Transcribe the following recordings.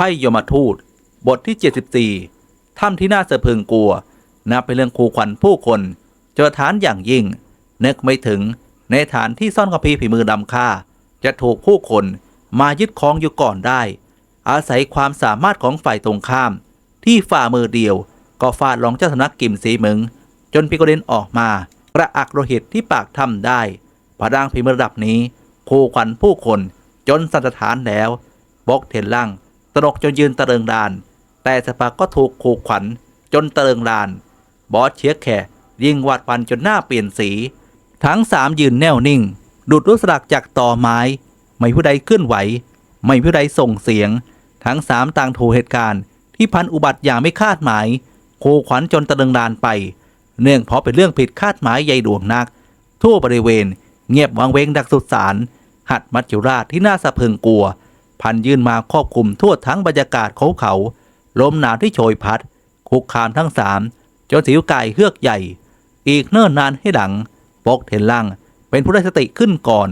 พ่ยมทูต บทที่ 74ถ้ำที่น่าสะพรึงกลัว นับเป็นเรื่องคู่ขวัญผู้คนเจอฐานอย่างยิ่ง นึกไม่ถึงในฐานที่ซ่อนคัมภีร์ฝีมือดำค่า จะถูกผู้คนมายึดครองอยู่ก่อนได้ อาศัยความสามารถของฝ่ายตรงข้าม ที่ฝ่ามือเดียว ก็ฟาดรองเจ้าสำนักกิมสีมึง จนพิกเดนออกมากระอักโลหิตที่ปากถ้ำได้พระดังฝีมือระดับนี้คู่ขวัญผู้คนจนสันสถานแล้วบกเทนล่าง ตรกจนยืนตะเริงดาน แต่สปาก็ถูกขู่ขวัญจนตะเริงดาน บอสเชียแข่ยิงวาดวันจนหน้าเปลี่ยนสี ทั้งสามยืนแน่วนิ่ง ดุดรุสลักจากต่อไม้ ไม่ผู้ใดเคลื่อนไหว ไม่ผู้ใดส่งเสียง ทั้งสามต่างถูกเหตุการณ์ที่พันอุบัติอย่างไม่คาดหมายขู่ขวัญจนตะเริงดานไป เนื่องเพราะเป็นเรื่องผิดคาดหมายใหญ่ดวงนัก ทั่วบริเวณ เงียบวังเวงดักสุดสารหัดมัจจุราชที่น่าสะพึงกลัว พันยื่นมาครอบคลุมทั่วทั้งบรรยากาศเขาเขา ลมหนาวที่โชยพัด คุกคามทั้งสามจนสิวไก่เฮือกใหญ่ อีกเนิ่นนานให้หลัง ปกเทนล่างเป็นผู้ได้สติขึ้นก่อน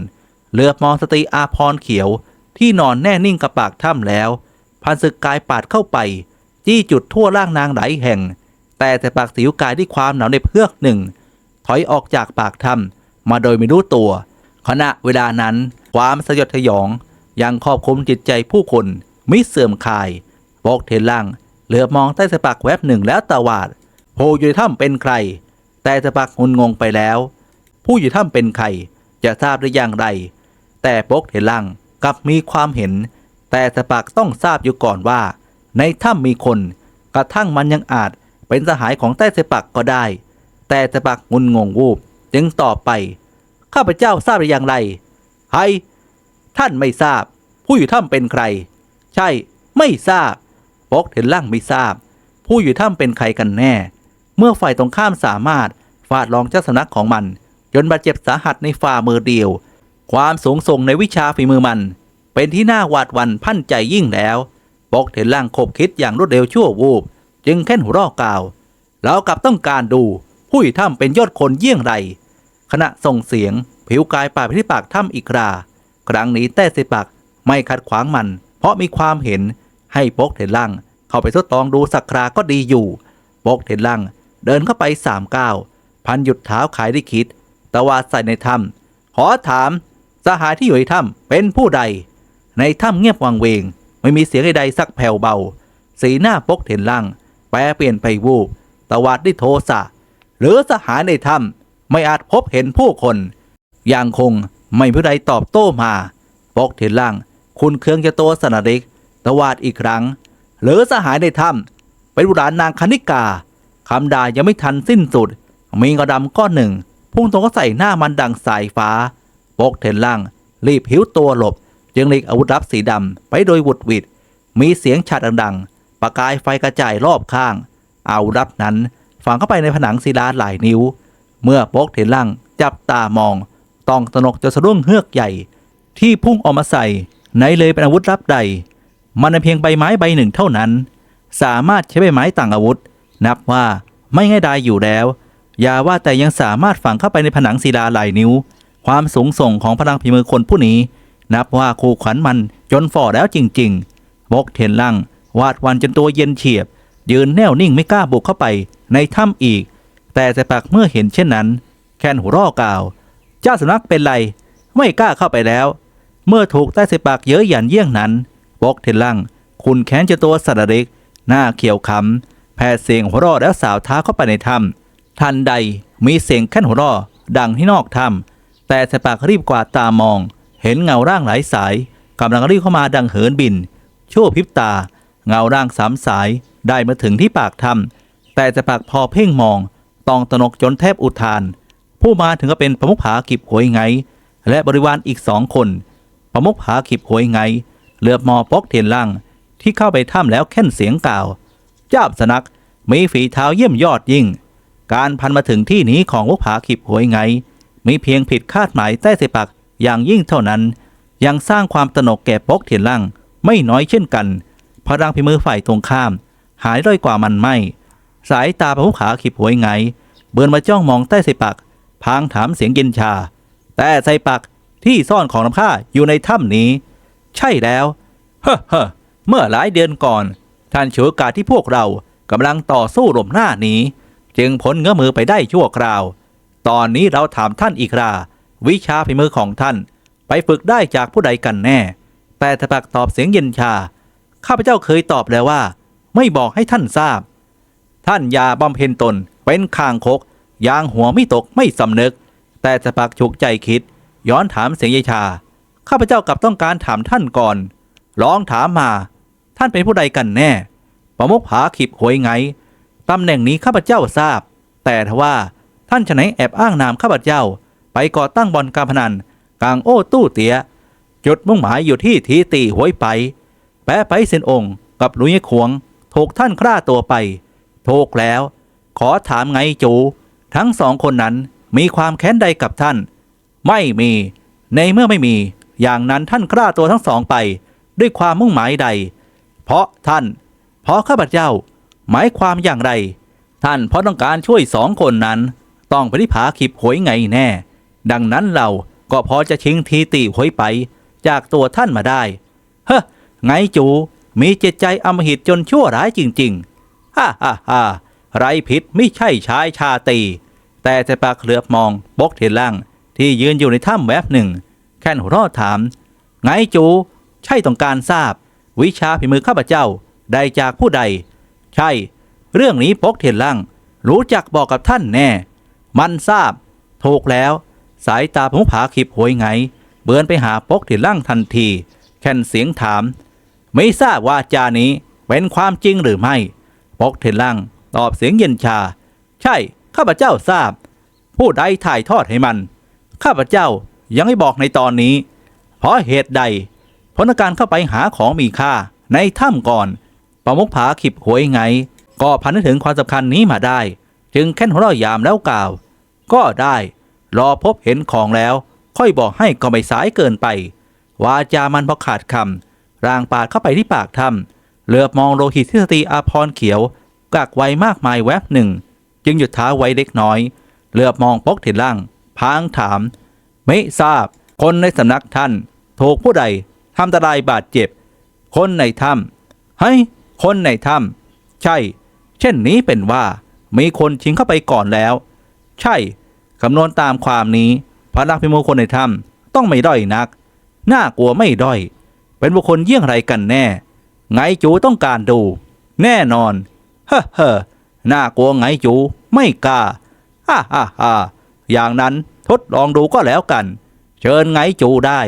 เหลือบมองสตรีอาพรเขียวที่นอนแน่นิ่งกับปากถ้ำแล้ว พันศึกกายปาดเข้าไป จี้จุดทั่วร่างนางหลายแห่ง แต่แต่ปากสิวกายด้วยความหนาวในเพือกหนึ่ง ถอยออกจากปากถ้ำมาโดยไม่รู้ตัว ขณะเวลานั้นความสยดสยอง ยังครอบคลุมจิตใจผู้คนไม่เสื่อมคลายปกเทนล่าง เหลือบมองใต้สะปักแวบหนึ่งแล้วตาวาดโพอยู่ในถ้ำเป็นใคร แต่สะปักงุนงงไปแล้ว ผู้อยู่ถ้ำเป็นใคร จะทราบได้อย่างไร แต่ปกเทนล่างกลับมีความเห็น แต่สะปักต้องทราบอยู่ก่อนว่า ในถ้ำมีคน กระทั่งมันยังอาจเป็นสหายของใต้สะปักก็ได้ แต่สะปักงุนงงวูบจึงตอบไปข้าพเจ้าทราบได้อย่างไรใคร ท่านไม่ทราบ ผู้อยู่ถ้ำเป็นใคร ใช่ ไม่ทราบปกเห็นล่างไม่ทราบ ผู้อยู่ถ้ำเป็นใครกันแน่ เมื่อฝ่ายตรงข้ามสามารถฟาดรองเจ้าสำนักของมัน จนบาดเจ็บสาหัสในฝ่ามือเดียว ความสูงส่งในวิชาฝีมือมัน เป็นที่น่าหวาดหวั่นพันใจยิ่งแล้วปกเห็นล่างคบคิดอย่างรวดเร็วชั่ววูบ จึงแค่นหัวรอกกล่าวเรากลับต้องการดูผู้อยู่ถ้ำเป็นยอดคนเยี่ยงไรขณะส่งเสียง ผิวกายป่าดไปที่ปากถ้ำอีกรา ครั้งนี้แต้สิปักไม่ขัดขวางมัน เพราะมีความเห็นให้ปกเทนลังเข้าไปทดลองดูสักคราก็ดีอยู่ปกเทนลังเดินเข้าไปสามก้าวพันหยุดเท้าขายได้คิดตะวาดใส่ในถ้ำขอถามสหายที่อยู่ในถ้ำเป็นผู้ใด ในถ้ำเงียบวังเวง ไม่มีเสียงใดๆสักแผ่วเบา สีหน้าปกเทนลังแปรเปลี่ยนไปวูบตะวาดด้วยโทสะหรือสหายในถ้ำไม่อาจพบเห็นผู้คน อย่างคง ไม่ผู้ใดตอบโต้มาปกเทนล่าง คุณเครืองจะโตสนาริก ตวาดอีกครั้งหรือสหายในถ้ำเป็นบุรานนางคณิกาคำด่ายังไม่ทันสิ้นสุด มีกระดำก้อนหนึ่ง พุ่งตรงก็ใส่หน้ามันดังสายฟ้าปกเทนล่าง รีบหิ้วตัวหลบ จึงหลีกอาวุธลับสีดำไปโดยวุดวิดมีเสียงฉาดดังๆ ประกายไฟกระจายรอบข้าง อาวุธลับนั้นฝังเข้าไปในผนังศิลาหลายนิ้ว เมื่อปกเทนล่างจับตามอง ต้องตนกจะสะดุ้งเฮือกใหญ่ ที่พุ่งออกมาใส่ไหนเลยเป็นอาวุธลับใด มันเป็นเพียงใบไม้ใบหนึ่งเท่านั้น สามารถใช้ใบไม้ต่างอาวุธ นับว่าไม่ง่ายดายอยู่แล้ว อย่าว่าแต่ยังสามารถฝังเข้าไปในผนังศิลาหลายนิ้ว ความสูงส่งของพลังฝีมือคนผู้นี้ นับว่าคู่ขวัญมันจนฝ่อแล้วจริงๆ บกเทนลังวาดวันจนตัวเย็นเฉียบ ยืนแน่วนิ่งไม่กล้าบุกเข้าไปในถ้ำอีก แต่แต่ปากเมื่อเห็นเช่นนั้น แค่นหัวร่อกล่าว เจ้าสำนักเป็นไร ไม่กล้าเข้าไปแล้ว เมื่อถูกใต้เสปากเย้ยหยันเยี่ยงนั้นบกเทนลังคุณแค้นจะตัวสัตว์เล็ก หน้าเขียวขำแผดเสียงหัวรอแล้วสาวเท้าเข้าไปในถ้ำทันใดมีเสียงแค่นหัวรอดังที่นอกถ้ำแต่สปากรีบกวาดตามอง เห็นเงาร่างหลายสายกำลังรีบเข้ามาดังเหินบิน ชั่วพริบตา เงาร่างสามสายได้มาถึงที่ปากถ้ำแต่สปากพอเพ่งมอง ตองตนกจนแทบอุทาน ผู้มาถึงก็เป็นประมุขผาขิบหวยไง และบริวารอีกสองคน ประมุขผาขิบหวยไงเหลือบมอปอกเทียนล่างที่เข้าไปถ้ำแล้วแค่นเสียงกล่าวเจ้าสนักมีฝีเท้าเยี่ยมยอดยิ่ง การพันมาถึงที่นี้ของมุขผาขิบหวยไง มีเพียงผิดคาดหมายใต้เสปักอย่างยิ่งเท่านั้น ยังสร้างความตนกแก่ปอกเทียนล่างไม่น้อยเช่นกันพลังพิมือฝ่ายตรงข้าม หายด้อยกว่ามันไม่ สายตาประมุขผาขิบหวยไง เบินมาจ้องมองใต้ไซปัก พางถามเสียงเย็นชา แต่ไซปักที่ซ่อนของน้ำข้าอยู่ในถ้ำนี้ ใช่แล้วเฮ้อเฮ้เมื่อหลายเดือนก่อน ท่านฉวยกาที่พวกเรากำลังต่อสู้หลบหน้านี้ จึงพ้นเงื้อมือไปได้ชั่วคราว ตอนนี้เราถามท่านอีกรา วิชาฝีมือของท่าน ไปฝึกได้จากผู้ใดกันแน่ แต่ตะปักตอบเสียงเย็นชา ข้าพเจ้าเคยตอบแล้วว่า ไม่บอกให้ท่านทราบ ท่านยาบำเพ็ญตนเป็นคางคก ยางหัวไม่ตกไม่สำนึก แต่ตะปักฉุกใจคิด ย้อนถามเสียงเยชา ข้าพเจ้ากลับต้องการถามท่านก่อนลองถามมา ท่านเป็นผู้ใดกันแน่ ประมุขผาขิบหวยไงตำแหน่งนี้ข้าพเจ้าทราบ แต่ทว่าท่านฉะไหนแอบอ้างนามข้าพเจ้า ไปก่อตั้งบ่อนการพนันกลางโอ้ตู้เตียจุดมุ่งหมายอยู่ที่ทีตีหวยไป แปะไปเซนองค์กับลุยขวงถูกท่านฆ่าตัวไปถูกแล้ว ขอถามไงจู ทั้งสองคนนั้นมีความแค้นใดกับท่าน ไม่มีในเมื่อไม่มี อย่างนั้นท่านฆ่าตัวทั้งสองไป ด้วยความมุ่งหมายใด เพราะท่าน เพราะข้าพเจ้า หมายความอย่างไร ท่านเพราะต้องการช่วยสองคนนั้น ต้องไปที่ผาขิบหวยไงแน่ ดังนั้นเราก็พอจะชิงทีตีหวยไป จากตัวท่านมาได้ เฮ้ไงจู มีจิตใจอำมหิตจนชั่วร้ายจริง ๆ ฮ่าฮ่าฮ่า ไรผิดไม่ใช่ชายชาตี แต่แต่ปากเหลือบมองบกเทล่าง ที่ยืนอยู่ในถ้ำแวบหนึ่ง แค่นหัวรอดถาม ไงจู ใช่ต้องการทราบ วิชาฝีมือข้าพเจ้าได้จากผู้ใด ใช่ เรื่องนี้ปกเทล่าง รู้จักบอกกับท่านแน่ มันทราบ ถูกแล้ว สายตาผงผาขิบหวยไง เบือนไปหาปกเทล่างทันที แค่นเสียงถาม ไม่ทราบว่าจานี้เป็นความจริงหรือไม่ปกเทล่าง ตอบเสียงเย็นชา ใช่ ข้าพเจ้าทราบ ผู้ใดถ่ายทอดให้มัน ข้าพเจ้ายังไม่บอกในตอนนี้ เพราะเหตุใดเพราะการเข้าไปหาของมีค่าในถ้ำก่อน ประมุขผาขิบหวยไง ก็พันถึงความสำคัญนี้มาได้ จึงแค่นหัวเราะยามแล้วกล่าว ก็ได้ รอพบเห็นของแล้ว ค่อยบอกให้ก็ไม่สายเกินไป วาจามันพอขาดคำร่างปาดเข้าไปที่ปากถ้ำเหลือบมองโลหิตที่สตรีอาพรเขียว กักไว้มากมายแวบหนึ่ง จึงหยุดท้าไว้เล็กน้อย เหลือบมองปกเถินล่าง พางถาม ไม่ทราบ คนในสำนักท่าน ถูกผู้ใดทำอันตรายบาดเจ็บ คนในถ้ำเฮ้ยคนในถ้ำใช่ เช่นนี้เป็นว่า มีคนชิงเข้าไปก่อนแล้ว ใช่คำนวณตามความนี้พระนักพิมูลคนในถ้ำต้องไม่ด้อยนัก น่ากลัวไม่ด้อย เป็นบุคคลเยี่ยงไรกันแน่ ไงจูต้องการดู แน่นอน เฮ้เฮ้น่ากลัวไงจูไม่กล้าฮ่าฮ่าฮ่าอย่างนั้นทดลองดูก็แล้วกัน เชิญไงจูได้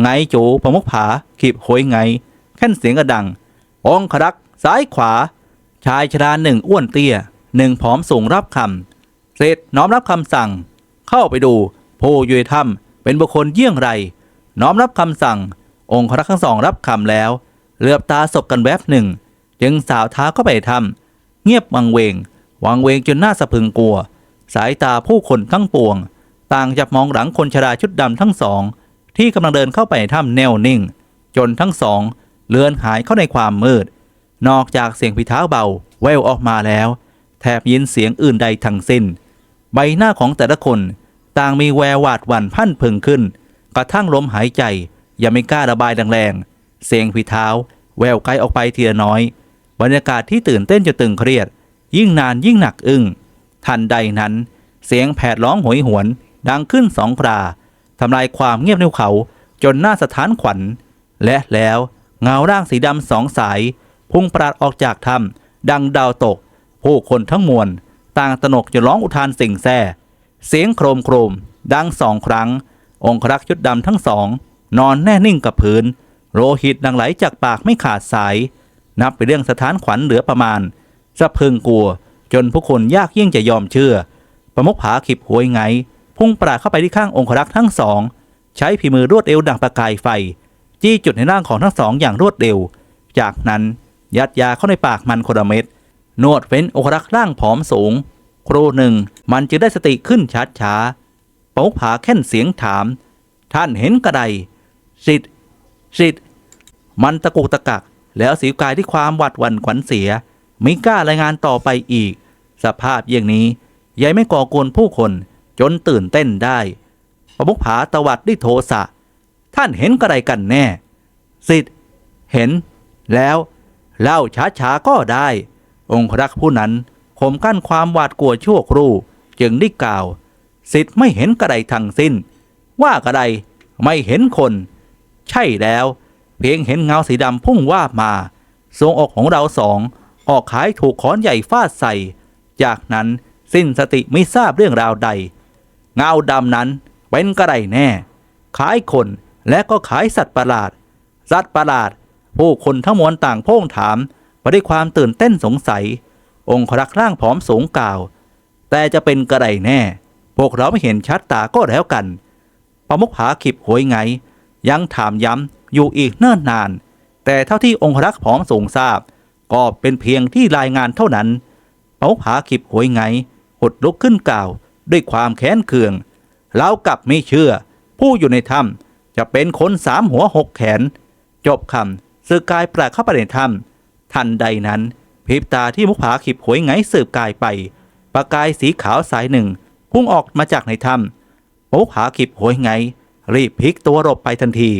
ไงจูประมุขผาขีบหวยไงแค่นเสียงกระดัง องครักษ์ซ้ายขวา ชายชราหนึ่งอ้วนเตี้ยหนึ่งผอมสูงรับคำเสร็จน้อมรับคำสั่ง เข้าไปดูผู้ยุยถ้ำเป็นบุคคลเยี่ยงไร น้อมรับคำสั่ง องครักษ์ทั้งสองรับคำแล้วเหลือบตาสบกันแวบหนึ่ง จึงสาวเท้าเข้าไปทำ เงียบวังเวง วังเวงจนหน้าสะพึงกลัว สายตาผู้คนทั้งปวง ต่างจับมองหลังคนชราชุดดำทั้งสอง ที่กำลังเดินเข้าไปในถ้ำแนวนิ่ง จนทั้งสองเลือนหายเข้าในความมืด นอกจากเสียงฝีเท้าเบา แววออกมาแล้ว แทบยินเสียงอื่นใดทั้งสิ้น ใบหน้าของแต่ละคน ต่างมีแววหวาดหวั่นพันพึงขึ้น กระทั่งลมหายใจยังไม่กล้าระบายแรงๆเสียงฝีเท้า แววไกลออกไปทีละน้อย บรรยากาศที่ตื่นเต้นจนตึงเครียด ยิ่งนานยิ่งหนักอึ้งทันใดนั้น เสียงแผดร้องโหยหวน ดังขึ้นสองคราทำลายความเงียบในเขาจนหน้าสถานขวัญ และแล้วเงาร่างสีดำสองสาย พุ่งปราดออกจากถ้ำดังดาวตก ผู้คนทั้งมวล ต่างตนกจะร้องอุทานสิ่งแซ่เสียงโครมโครมดังสองครั้ง องครักษ์ชุดดำทั้งสอง นอนแน่นิ่งกับพื้น โลหิตดังไหลจากปากไม่ขาดสาย นับไปนเรื่องสถานขวัญเหลือประมาณสะพรึงกลัว จนผู้คนยากยิ่งจะยอมเชื่อ ประมุขผาขิบหวยไง พุ่งปราเข้าไปที่ข้างองครักษ์ทั้งสอง ใช้ฝีมือรวดเร็วดังประกายไฟ จี้จุดในร่างของทั้งสองอย่างรวดเร็ว จากนั้นยัดยาเข้าในปากมันคนละเม็ดนวดเฟ้นองครักษ์ร่างผอมสูง ครูหนึ่งมันจึงได้สติขึ้นชัดช้าประมุขผาแค่นเสียงถาม ท่านเห็นกระไดสิทธิ์สิทธิ์มันตะกุกตะกัก แล้วสีกายที่ความหวัดหวั่นขวัญเสียไม่กล้ารายงานต่อไปอีก สภาพอย่างนี้ยายไม่ก่อกวนผู้คนจนตื่นเต้นได้ ประมุขผาตวัดด้วยโทสะ ท่านเห็นกระไรกันแน่ สิทธิ์เห็น แล้วเล่าช้าๆก็ได้ องครักษ์ผู้นั้นข่มกั้นความหวาดกลัวชั่วครู่จึงได้กล่าว สิทธิ์ไม่เห็นกระไดทั้งสิ้น ว่ากระไดไม่เห็นคน ใช่แล้ว เพียงเห็นเงาสีดำพุ่งว่าบมาทรวงอกของเราสอง ออกขายถูกค้อนใหญ่ฟาดใส่ จากนั้นสิ้นสติไม่ทราบเรื่องราวใด เงาดำนั้นเป็นกระไรแน่ ขายคนและก็ขายสัตว์ประหลาด สัตว์ประหลาด ผู้คนทั้งมวลต่างโพ่งถามไปด้วยความตื่นเต้นสงสัย องครักษร่างผอมสูงกล่าว แต่จะเป็นกระไรแน่ พวกเราไม่เห็นชัดตาก็แล้วกัน ประมุขผาขิบหวยไง ยังถามย้ำ อยู่อีกเนิ่นนาน แต่เท่าที่องครักษ์ผอมสูงทราบ ก็เป็นเพียงที่รายงานเท่านั้นประมุขผาขิบหวยไงหดลุกขึ้นกล่าว ด้วยความแค้นเคืองแล้วกลับไม่เชื่อ ผู้อยู่ในถ้ำจะเป็นคนสามหัวหกแขน จบคำสืบกายปราเข้าไปในถ้ำทันใดนั้นพริบตาที่มุขผาขิบหวยไงสืบกายไปประกายสีขาวสายหนึ่ง พุ่งออกมาจากในถ้ำมุขผาขิบหวยไงรีบพลิกตัวหลบไปทันที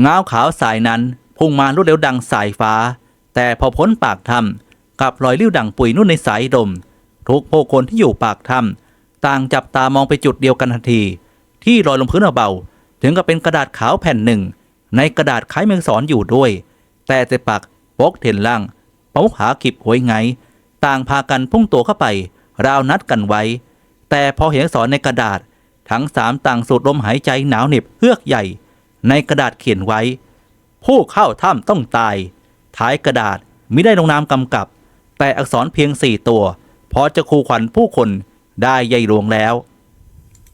เงาขาวสายนั้นพุ่งมารวดเร็วดังสายฟ้า แต่พอพ้นปากถ้ำกลับลอยลิ้วดังปุยนุ่นในสายดมทุกผู้คนที่อยู่ปากถ้ำต่างจับตามองไปจุดเดียวกันทันที ที่ลอยลงพื้นเบาๆถึงกับเป็นกระดาษขาวแผ่นหนึ่ง ในกระดาษคล้ายเมืองสอนอยู่ด้วย แต่แต่ปากปกเทนล่างปมหากิบหวยไง ต่างพากันพุ่งตัวเข้าไป ราวนัดกันไว้ แต่พอเห็นสอักษรในกระดาษ ทั้งสามต่างสูดลมหายใจหนาวเหน็บเฮือกใหญ่ ในกระดาษเขียนไว้ ผู้เข้าถ้ำต้องตาย ท้ายกระดาษมิได้ลงนามกำกับ แต่อักษรเพียงสี่ตัว พอจะคูขวัญผู้คนได้ใหญ่หลวงแล้ว